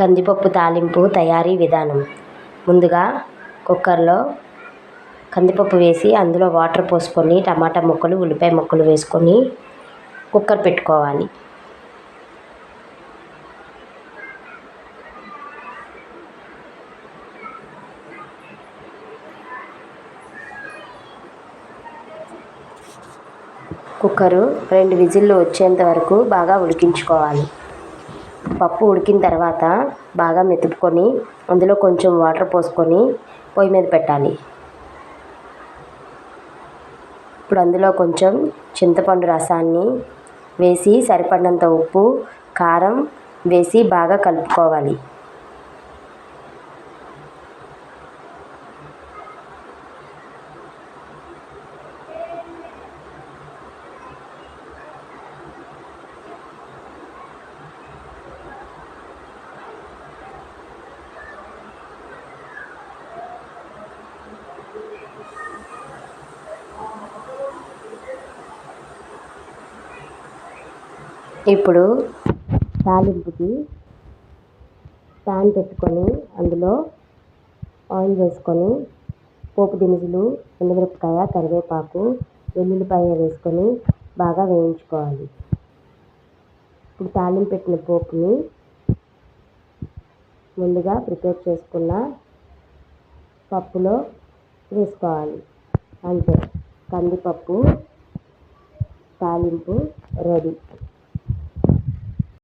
కందిపప్పు తాలింపు తయారీ విధానం. ముందుగా కుక్కర్లో కందిపప్పు వేసి అందులో వాటర్ పోసుకొని టమాటా ముక్కలు ఉల్లిపాయ ముక్కలు వేసుకొని కుక్కర్ పెట్టుకోవాలి. కుక్కరు రెండు విజిల్లు వచ్చేంత వరకు బాగా ఉడికించుకోవాలి. పప్పు ఉడికిన తర్వాత బాగా మెతుపుకొని అందులో కొంచెం వాటర్ పోసుకొని పొయ్యి మీద పెట్టాలి. ఇప్పుడు అందులో కొంచెం చింతపండు రసాన్ని వేసి సరిపడినంత ఉప్పు కారం వేసి బాగా కలుపుకోవాలి. ఇప్పుడు తాలింపుకి ప్యాన్ పెట్టుకొని అందులో ఆయిల్ వేసుకొని పోపు దినుసులు ఎండుమిరపకాయ కరివేపాకు వెల్లుల్లిపాయ వేసుకొని బాగా వేయించుకోవాలి. ఇప్పుడు తాలింపు పెట్టిన పోపుని ముందుగా ప్రిపేర్ చేసుకున్న పప్పులో వేసుకోవాలి. అంతే. కందిపప్పు తాలింపు రెడీ.